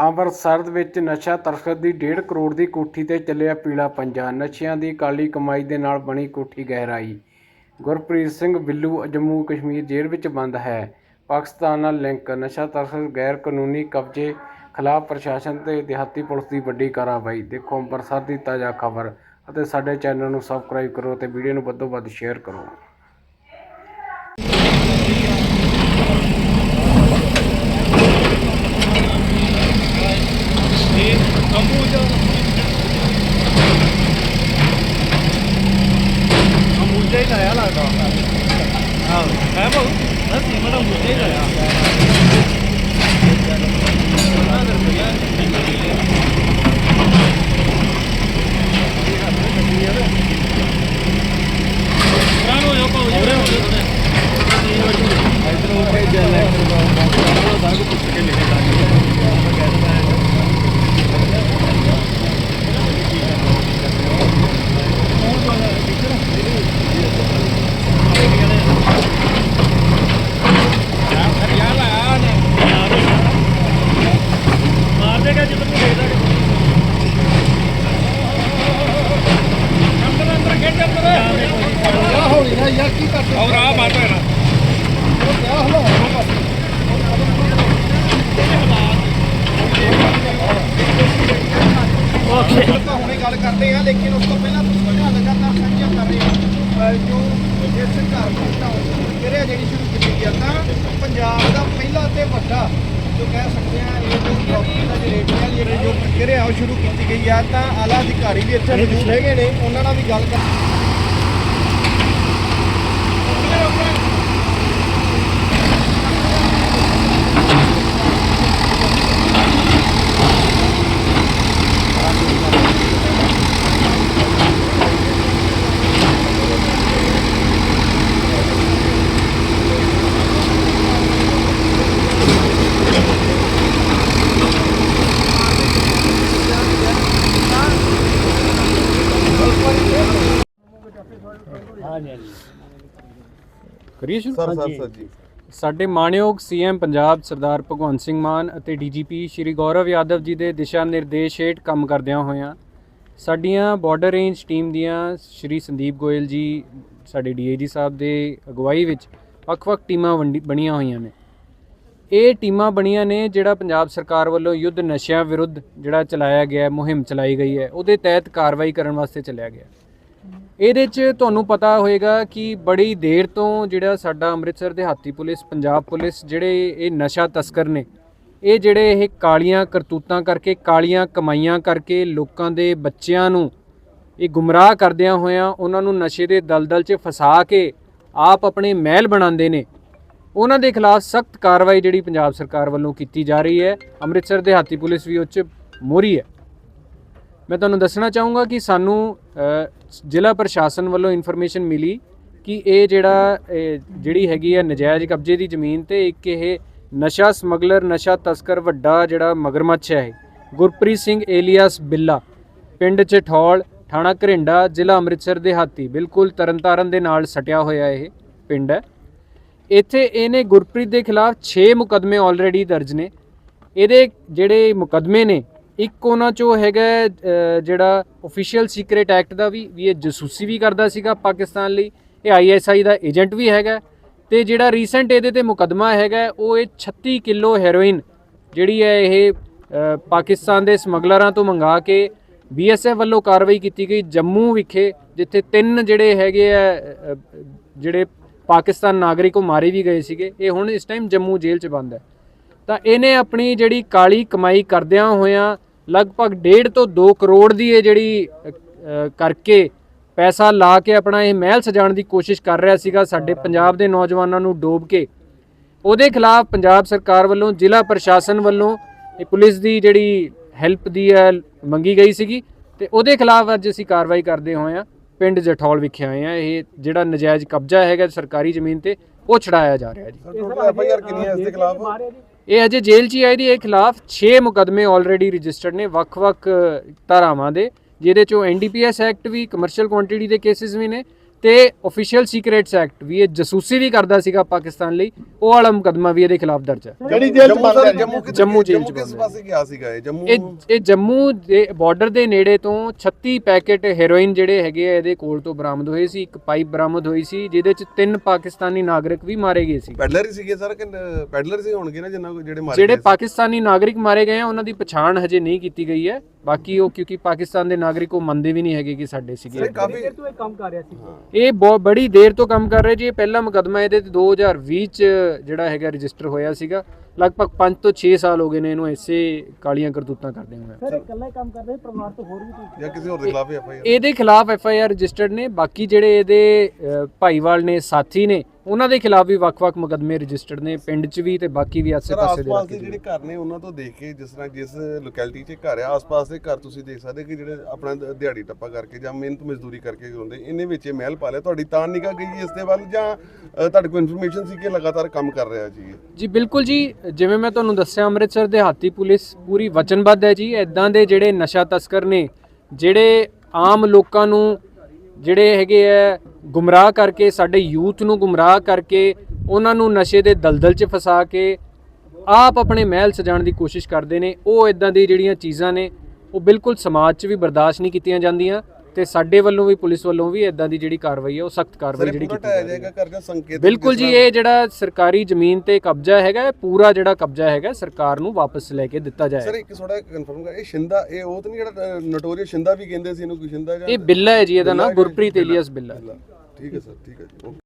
ਅੰਮ੍ਰਿਤਸਰ ਵਿੱਚ ਨਸ਼ਾ ਤਸਕਰ ਦੀ 1.5 ਕਰੋੜ ਦੀ ਕੋਠੀ ਤੇ ਚੱਲਿਆ ਪੀਲਾ ਪੰਜਾ। ਨਸ਼ਿਆਂ ਦੀ ਕਾਲੀ ਕਮਾਈ ਦੇ ਨਾਲ ਬਣੀ ਕੋਠੀ ਗਹਿਰਾਈ। ਗੁਰਪ੍ਰੀਤ ਸਿੰਘ ਬਿੱਲੂ, ਜੰਮੂ ਕਸ਼ਮੀਰ ਜੇਲ੍ਹ ਵਿੱਚ ਬੰਦ ਹੈ। ਪਾਕਿਸਤਾਨ ਨਾਲ ਲਿੰਕ। ਨਸ਼ਾ ਤਸਕਰ ਗੈਰ ਕਾਨੂੰਨੀ ਕਬਜ਼ੇ ਖਿਲਾਫ ਪ੍ਰਸ਼ਾਸਨ ਤੇ ਦਿਹਾਤੀ ਪੁਲਿਸ ਦੀ ਵੱਡੀ ਕਾਰਵਾਈ। ਦੇਖੋ ਅੰਮ੍ਰਿਤਸਰ ਦੀ ਤਾਜ਼ਾ ਖਬਰ ਅਤੇ ਸਾਡੇ ਚੈਨਲ ਨੂੰ ਸਬਸਕ੍ਰਾਈਬ ਕਰੋ ਤੇ ਵੀਡੀਓ ਨੂੰ ਵੱਧੋ ਵੱਧ ਸ਼ੇਅਰ ਕਰੋ। ਨਾ ਸੀਮਾ ਦਾ ਅੰਬੂਜਾ ਹੀ ਲਾਇਆ ਹੋ ਜਾ ਪਾਉ ਜੀ ਇਧਰੋਂ ਉੱਥੇ ਜਨਰੇਟਰ ਦਾ ਸਾਰਾ ਕੁਝ ਪੁੱਛ ਕੇ ਲਿਖੇ ਹਰਿਆ ਲਾਇਆ ਨੇ ਮਾਰ ਦੇਗਾ ਜਦੋਂ ਤੂੰ ਦੇਖਦਾ ਅੰਦਰ ਅੰਦਰ ਖੇਡ ਅੰਦਰ ਆ ਹੌਲੀ ਨਾ ਯਾਰ ਕੀ ਕਰਦੇ ਔਰ ਆ ਮਾਰ ਪੈਣਾ ਆ ਹਲਾਓ ਓਕੇ ਆਪਾਂ ਹੁਣੇ ਗੱਲ ਕਰਦੇ ਆ ਲੇਕਿਨ ਉਸ ਤੋਂ ਪਹਿਲਾਂ ਤੁਸੀਂ ਜਿਹੜਾ ਲਗਾਤਾਰ ਸਾਂਝਾ ਕਰ ਰਹੇ ਹੋ ਅਹ ਜੋ ਜਿਸ ਘਰ ਘਟਨਾ ਕਿਰਿਆ ਜਿਹੜੀ ਸ਼ੁਰੂ ਕੀਤੀ ਗਿਆ ਤਾਂ ਪੰਜਾਬ ਦਾ ਪਹਿਲਾ ਤੇ ਵੱਡਾ, ਜੋ ਕਹਿ ਸਕਦੇ ਆ ਇਹ ਜੋ ਪ੍ਰਾਪਰਟੀ ਦਾ ਜੋ ਰੇਟ ਹੈ ਜਿਹੜੇ ਜੋ ਪ੍ਰਕਿਰਿਆ ਉਹ ਸ਼ੁਰੂ ਕੀਤੀ ਗਈ ਆ। ਤਾਂ ਆਲਾ ਅਧਿਕਾਰੀ ਵੀ ਇੱਥੇ ਮੌਜੂਦ ਹੈਗੇ ਨੇ, ਉਹਨਾਂ ਨਾਲ ਵੀ ਗੱਲ ਕਰ ਹਾਂਜੀ ਹਾਂਜੀ। ਕਰੀਏ ਸ਼ੁਰੂ? ਸਰ ਸਰ ਸਰ ਜੀ। ਸਾਡੇ ਮਾਣਯੋਗ ਸੀਐਮ ਪੰਜਾਬ ਸਰਦਾਰ ਭਗਵੰਤ ਸਿੰਘ ਮਾਨ ਅਤੇ ਡੀਜੀਪੀ ਸ਼੍ਰੀ ਗੌਰਵ ਯਾਦਵ ਜੀ ਦੇ ਦਿਸ਼ਾ ਨਿਰਦੇਸ਼ ਹੇਠ ਕੰਮ ਕਰਦਿਆਂ ਹੋਇਆਂ ਸਾਡੀਆਂ ਬਾਰਡਰ ਰੇਂਜ ਟੀਮ ਦੀਆਂ ਸ਼੍ਰੀ ਸੰਦੀਪ ਗੋਇਲ ਜੀ ਸਾਡੇ ਡੀਏਜੀ ਸਾਹਿਬ ਦੇ ਅਗਵਾਈ ਵਿੱਚ ਵੱਖ-ਵੱਖ ਟੀਮਾਂ ਵੰਡੀ- ਬਣੀਆਂ ਹੋਈਆਂ ਨੇ। ਇਹ ਟੀਮਾਂ ਬਣੀਆਂ ਨੇ ਜਿਹੜਾ ਪੰਜਾਬ ਸਰਕਾਰ ਵੱਲੋਂ ਯੁੱਧ ਨਸ਼ਿਆਂ ਵਿਰੁੱਧ ਜਿਹੜਾ ਚਲਾਇਆ ਗਿਆ ਮੁਹਿੰਮ ਚਲਾਈ ਗਈ ਹੈ ਉਹਦੇ ਤਹਿਤ ਕਾਰਵਾਈ ਕਰਨ ਵਾਸਤੇ ਚੱਲਿਆ ਗਿਆ। ਇਹਦੇ 'ਚ ਤੁਹਾਨੂੰ ਪਤਾ ਹੋਏਗਾ ਕਿ ਬੜੀ ਦੇਰ ਤੋਂ ਜਿਹੜਾ ਸਾਡਾ ਅੰਮ੍ਰਿਤਸਰ ਦੇ ਹਾਤੀ ਪੁਲਿਸ, ਪੰਜਾਬ ਪੁਲਿਸ ਜਿਹੜੇ ਇਹ ਨਸ਼ਾ ਤਸਕਰ ਨੇ, ਇਹ ਜਿਹੜੇ ਇਹ ਕਾਲੀਆਂ ਕਰਤੂਤਾਂ ਕਰਕੇ, ਕਾਲੀਆਂ ਕਮਾਈਆਂ ਕਰਕੇ ਲੋਕਾਂ ਦੇ ਬੱਚਿਆਂ ਨੂੰ ਇਹ ਗੁੰਮਰਾਹ ਕਰਦਿਆਂ ਹੋਇਆਂ ਉਹਨਾਂ ਨੂੰ ਨਸ਼ੇ ਦੇ ਦਲਦਲ 'ਚ ਫਸਾ ਕੇ ਆਪ ਆਪਣੇ ਮਹਿਲ ਬਣਾਉਂਦੇ ਨੇ। ਉਹਨਾਂ ਦੇ ਖਿਲਾਫ ਸਖਤ ਕਾਰਵਾਈ ਜਿਹੜੀ ਪੰਜਾਬ ਸਰਕਾਰ ਵੱਲੋਂ ਕੀਤੀ ਜਾ ਰਹੀ ਹੈ, ਅੰਮ੍ਰਿਤਸਰ ਦੇ ਹਾਤੀ ਪੁਲਿਸ ਵੀ ਉੱਚ ਮੋਹਰੀ ਹੈ। ਮੈਂ ਤੁਹਾਨੂੰ ਦੱਸਣਾ ਚਾਹੂੰਗਾ ਕਿ ਸਾਨੂੰ ਜ਼ਿਲ੍ਹਾ ਪ੍ਰਸ਼ਾਸਨ ਵੱਲੋਂ ਇਨਫੋਰਮੇਸ਼ਨ ਮਿਲੀ ਕਿ ਇਹ ਜਿਹੜਾ ਜਿਹੜੀ ਹੈਗੀ ਹੈ ਨਜਾਇਜ਼ ਕਬਜ਼ੇ ਦੀ ਜ਼ਮੀਨ ਤੇ ਇੱਕ ਇਹ ਨਸ਼ਾ ਸਮਗਲਰ, ਨਸ਼ਾ ਤਸਕਰ ਵੱਡਾ ਜਿਹੜਾ ਮਗਰਮੱਛ ਹੈ ਇਹ। ਗੁਰਪ੍ਰੀਤ ਸਿੰਘ ਏਲੀਅਸ ਬਿੱਲਾ, ਪਿੰਡ ਚਠੌਲ, ਥਾਣਾ ਘਰਿੰਡਾ, ਜ਼ਿਲ੍ਹਾ ਅੰਮ੍ਰਿਤਸਰ ਦੇ ਹਾਤੀ ਬਿਲਕੁਲ ਤਰਨਤਾਰਨ ਦੇ ਨਾਲ ਸਟਿਆ ਹੋਇਆ ਇਹ ਪਿੰਡ ਹੈ। ਇੱਥੇ ਇਹਨੇ ਗੁਰਪ੍ਰੀਤ ਦੇ ਖਿਲਾਫ 6 ਮੁਕਦਮੇ ਆਲਰੇਡੀ ਦਰਜ ਨੇ। ਇਹਦੇ ਜਿਹੜੇ ਮੁਕਦਮੇ ਨੇ ਇੱਕ ਉਹਨਾਂ ਚੋਂ ਹੈਗਾ ਜਿਹੜਾ ਅਫੀਸ਼ੀਅਲ ਸੀਕ੍ਰੀਟ ਐਕਟ ਦਾ ਵੀ ਵੀ ਇਹ ਜਸੂਸੀ ਵੀ ਕਰਦਾ ਸੀਗਾ ਪਾਕਿਸਤਾਨ ਲਈ। ਇਹ ਆਈਐਸਆਈ ਦਾ ਏਜੰਟ ਵੀ ਹੈਗਾ। ਤੇ ਜਿਹੜਾ ਰੀਸੈਂਟ ਇਹਦੇ ਤੇ ਮੁਕਦਮਾ ਹੈਗਾ, ਉਹ ਇਹ 36 ਕਿਲੋ ਹੈਰੋਇਨ, ਜਿਹੜੀ ਹੈ ਇਹ ਪਾਕਿਸਤਾਨ ਦੇ ਸਮਗਲਰਾਂ ਤੋਂ ਮੰਗਾ ਕੇ ਬੀਐਸਐਫ ਵੱਲੋਂ ਕਾਰਵਾਈ ਕੀਤੀ ਗਈ ਜੰਮੂ ਵਿਖੇ, ਜਿੱਥੇ ਤਿੰਨ ਜਿਹੜੇ ਹੈਗੇ ਆ ਜਿਹੜੇ ਪਾਕਿਸਤਾਨ ਨਾਗਰਿਕ ਉਹ ਮਾਰੇ ਵੀ ਗਏ ਸੀਗੇ। ਇਹ ਹੁਣ ਇਸ ਟਾਈਮ ਜੰਮੂ ਜੇਲ੍ਹ 'ਚ ਬੰਦ ਹੈ। ਤਾਂ ਇਹਨੇ ਆਪਣੀ ਜਿਹੜੀ ਕਾਲੀ ਕਮਾਈ ਕਰਦਿਆਂ ਹੋਇਆਂ ਲਗਭਗ 1.5 ਤੋਂ 2 ਕਰੋੜ ਦੀ ਇਹ ਜਿਹੜੀ ਕਰਕੇ ਪੈਸਾ ਲਾ ਕੇ ਆਪਣਾ ਇਹ ਮਹਿਲ ਸਜਾਉਣ ਦੀ ਕੋਸ਼ਿਸ਼ ਕਰ ਰਿਹਾ ਸੀਗਾ ਸਾਡੇ ਪੰਜਾਬ ਦੇ ਨੌਜਵਾਨਾਂ ਨੂੰ ਡੋਬ ਕੇ। ਉਹਦੇ ਖਿਲਾਫ ਪੰਜਾਬ ਸਰਕਾਰ ਵੱਲੋਂ, ਜ਼ਿਲ੍ਹਾ ਪ੍ਰਸ਼ਾਸਨ ਵੱਲੋਂ ਇਹ ਪੁਲਿਸ ਦੀ ਜਿਹੜੀ ਹੈਲਪ ਦੀ ਹੈ ਮੰਗੀ ਗਈ ਸੀਗੀ ਤੇ ਉਹਦੇ ਖਿਲਾਫ ਅੱਜ ਅਸੀਂ ਕਾਰਵਾਈ ਕਰਦੇ ਹੋਏ ਆ ਪਿੰਡ ਜਠੌਲ ਵਿਖੇ ਆਏ ਆ ਇਹ ਜਿਹੜਾ ਨਜਾਇਜ਼ ਕਬਜ਼ਾ ਹੈਗਾ ਸਰਕਾਰੀ ਜ਼ਮੀਨ ਤੇ, ਉਹ ਛਡਾਇਆ ਜਾ ਰਿਹਾ ਜੀ। ਐਫ ਆਈ ਆਰ ਕਿੰਨੀ ਹੈ ਇਸ ਦੇ ਖਿਲਾਫ? ਇਹ ਅਜੇ ਜੇਲ੍ਹ 'ਚ ਹੀ ਹੈ ਇਹਦੀ ਇਹ ਖਿਲਾਫ 6 ਮੁਕਦਮੇ ਆਲਰੇਡੀ ਰਜਿਸਟਰਡ ਨੇ, ਵੱਖ-ਵੱਖ ਧਾਰਾਵਾਂ ਦੇ, ਜਿਹਦੇ ਚੋਂ ਐਨਡੀਪੀਐਸ ਐਕਟ ਵੀ ਕਮਰਸ਼ੀਅਲ ਕੁਆਂਟੀਟੀ ਦੇ ਕੇਸਿਸ ਵੀ ਨੇ ਤੇ ਆਫੀਸ਼ੀਅਲ ਸੀਕ੍ਰੀਟਸ ਐਕਟ ਵੀ ਇਹ ਜਸੂਸੀ ਵੀ ਕਰਦਾ ਸੀਗਾ ਪਾਕਿਸਤਾਨ ਲਈ ਉਹ ਵਾਲਾ ਮੁਕੱਦਮਾ ਵੀ ਇਹਦੇ ਖਿਲਾਫ ਦਰਜ ਹੈ। ਕਿਹੜੀ ਜੇਲ੍ਹ ਚ ਬੰਦ ਹੈ? ਜੰਮੂ ਜੇਲ੍ਹ ਚ ਕਿਸ ਪਾਸੇ ਗਿਆ ਸੀਗਾ ਇਹ? ਜੰਮੂ ਇਹ ਇਹ ਜੰਮੂ ਦੇ ਬਾਰਡਰ ਦੇ ਨੇੜੇ ਤੋਂ 36 ਪੈਕੇਟ ਹੈਰੋਇਨ ਜਿਹੜੇ ਹੈਗੇ ਆ ਇਹਦੇ ਕੋਲ ਤੋਂ ਬਰਾਮਦ ਹੋਏ ਸੀ ਇੱਕ ਪਾਈਪ ਬਰਾਮਦ ਹੋਈ ਸੀ ਜਿਹਦੇ ਚ ਤਿੰਨ ਪਾਕਿਸਤਾਨੀ ਨਾਗਰਿਕ ਵੀ ਮਾਰੇ ਗਏ ਸੀ। ਪੈਡਲਰ ਹੀ ਸੀਗੇ ਸਰ ਕਿ ਪੈਡਲਰ ਸੀ ਹੋਣਗੇ ਨਾ ਜਿੰਨਾ ਕੋ ਜਿਹੜੇ ਮਾਰੇ ਜਿਹੜੇ? ਪਾਕਿਸਤਾਨੀ ਨਾਗਰਿਕ ਮਾਰੇ ਗਏ ਆ ਉਹਨਾਂ ਦੀ ਪਛਾਣ ਹਜੇ ਨਹੀਂ ਕੀਤੀ ਗਈ ਹੈ। ਬਾਕੀ ਉਹ ਕਿਉਂਕਿ ਪਾਕਿਸਤਾਨ ਦੇ ਨਾਗਰਿਕ ਉਹ ਮੰਨਦੇ ਵੀ ਨਹੀਂ ਹੈਗੇ ਕਿ ਸਾਡੇ ਸੀਗੇ ਕਾਫੀ ਤੂੰ ਇਹ ਕੰਮ ਕਰ ਰਿਹਾ ਸੀ। ਇਹ ਬਹੁਤ ਬੜੀ ਦੇਰ ਤੋਂ ਕੰਮ ਕਰ ਰਹੇ ਜੀ। ਇਹ ਪਹਿਲਾ ਮੁਕੱਦਮਾ ਇਹਦੇ ਤੇ 2020 ਚ ਜਿਹੜਾ ਹੈਗਾ ਰਜਿਸਟਰ ਹੋਇਆ ਸੀਗਾ। ਲਗਭਗ 5 ਤੋਂ 6 ਸਾਲ ਹੋ ਗਏ ਨੇ ਇਹਨੂੰ ਐਸੇ ਕਾਲੀਆਂ ਕਰਤੂਤਾਂ ਕਰਦੇ ਹੋਏ। ਸਰ ਇਕੱਲਾ ਹੀ ਕੰਮ ਕਰਦੇ ਸੀ? ਪਰਿਵਾਰ ਤੋਂ ਹੋਰ ਵੀ ਕੋਈ ਜਾਂ ਕਿਸੇ ਹੋਰ ਦੇ ਖਿਲਾਫ ਐਫ ਆਈ ਆਰ? ਇਹਦੇ ਖਿਲਾਫ ਐਫ ਆਈ ਆਰ ਰਜਿਸਟਰਡ ਨੇ। ਬਾਕੀ ਜਿਹੜੇ ਇਹਦੇ ਭਾਈਵਾਲ ਨੇ ਸਾਥੀ ਨੇ ਉਹਨਾਂ ਦੇ ਖਿਲਾਫ ਵੀ ਵੱਖ-ਵੱਖ ਮੁਕੱਦਮੇ ਰਜਿਸਟਰਡ ਨੇ ਪਿੰਡ 'ਚ ਵੀ ਤੇ ਬਾਕੀ ਵੀ ਆਸੇ-ਪਾਸੇ ਦੇ ਆਸ-ਪਾਸ ਦੇ ਜਿਹੜੇ ਘਰ ਨੇ ਉਹਨਾਂ ਤੋਂ ਦੇਖ ਕੇ ਜਿਸ ਤਰ੍ਹਾਂ ਜਿਸ ਲੋਕੈਲਿਟੀ 'ਚ ਘਰ ਆ ਆਸ-ਪਾਸ ਦੇ ਘਰ ਤੁਸੀਂ ਦੇਖ ਸਕਦੇ ਕਿ ਜਿਹੜੇ ਆਪਣਾ ਦ- ਦਿਹਾੜੀ ਟੱਪਾ ਕਰਕੇ ਜਾਂ ਮਿਹਨਤ ਮਜ਼ਦੂਰੀ ਕਰਕੇ ਹੁੰਦੇ ਇਹਨੇ ਵਿੱਚ ਇਹ ਮਹਿਲ ਪਾ ਲਿਆ ਤੁਹਾਡੀ ਤਾਂ ਨਿਗਾਹ ਗਈ ਇਸ ਦੇ ਵੱਲ ਜਾਂ ਅ, ਤੁਹਾਡੇ ਕੋਲ ਇਨਫੋਰਮੇਸ਼ਨ ਸੀ ਕਿ ਲਗਾਤਾਰ ਕੰਮ ਕਰ ਰਿਹਾ ਜੀ ਇਹ? ਜੀ ਬਿਲਕੁਲ ਜੀ ਜਿਵੇਂ ਮੈਂ ਤੁਹਾਨੂੰ ਦੱਸਿਆ ਅੰਮ੍ਰਿਤਸਰ ਦਿਹਾਤੀ ਪੁਲਿਸ ਪੂਰੀ ਵਚਨਬੱਧ ਹੈ ਜੀ। ਐਦਾਂ ਦੇ ਜਿਹੜੇ ਨਸ਼ਾ ਤਸਕਰ ਨੇ ਜਿਹੜੇ ਆਮ ਲੋਕਾਂ ਨੂੰ ਜਿਹੜੇ ਹੈਗੇ ਆ, ਗੁੰਮਰਾਹ ਕਰਕੇ, ਸਾਡੇ ਯੂਥ ਨੂੰ ਗੁੰਮਰਾਹ ਕਰਕੇ, ਉਹਨਾਂ ਨੂੰ ਨਸ਼ੇ ਦੇ ਦਲਦਲ 'ਚ ਫਸਾ ਕੇ, ਆਪ ਆਪਣੇ ਮਹਿਲ ਸਜਾਉਣ ਦੀ ਕੋਸ਼ਿਸ਼ ਕਰਦੇ ਨੇ। ਉਹ ਇਦਾਂ ਦੀ ਜਿਹੜੀਆਂ ਚੀਜ਼ਾਂ ਨੇ, ਉਹ ਬਿਲਕੁਲ ਸਮਾਜ 'ਚ ਵੀ ਬਰਦਾਸ਼ਤ ਨਹੀਂ ਕੀਤੀਆਂ ਜਾਂਦੀਆਂ। ਤੇ ਸਾਡੇ ਵੱਲੋਂ ਵੀ ਪੁਲਿਸ ਵੱਲੋਂ ਵੀ ਇਦਾਂ ਦੀ ਜਿਹੜੀ ਕਾਰਵਾਈ ਹੈ ਉਹ ਸਖਤ ਸਰ ਕਾਰਵਾਈ ਜਿਹੜੀ ਕੀਤੀ ਜਾਏਗਾ ਕਰਜਾ ਸੰਕੇਤ ਬਿਲਕੁਲ ਜੀ ਇਹ ਜਿਹੜਾ ਸਰਕਾਰੀ ਜ਼ਮੀਨ ਤੇ ਕਬਜ਼ਾ ਹੈਗਾ ਇਹ ਪੂਰਾ ਜਿਹੜਾ ਕਬਜ਼ਾ ਹੈਗਾ ਸਰਕਾਰ ਨੂੰ ਵਾਪਸ ਲੈ ਕੇ ਦਿੱਤਾ ਸਰ ਜਾਏਗਾ ਇੱਕ ਥੋੜਾ ਕਨਫਰਮ ਕਰ ਇਹ ਸ਼ਿੰਦਾ ਇਹ ਉਹ ਤਾਂ ਨਹੀਂ ਜਿਹੜਾ ਨੋਟੋਰੀਅਸ ਸ਼ਿੰਦਾ ਵੀ ਕਹਿੰਦੇ ਸੀ ਇਹਨੂੰ ਕੋਈ ਸ਼ਿੰਦਾ ਜਾਂ ਇਹ ਬਿੱਲਾ ਹੈ ਜੀ ਇਹਦਾ ਨਾਮ ਬਿੱਲਾ ਹੈ ਜੀ, ਗੁਰਪ੍ਰੀਤ ਬਿੱਲਾ। ਏਲੀਅਸ ਬਿੱਲਾ। ਠੀਕ ਹੈ ਸਰ ਠੀਕ ਹੈ ਜੀ ਓਕੇ।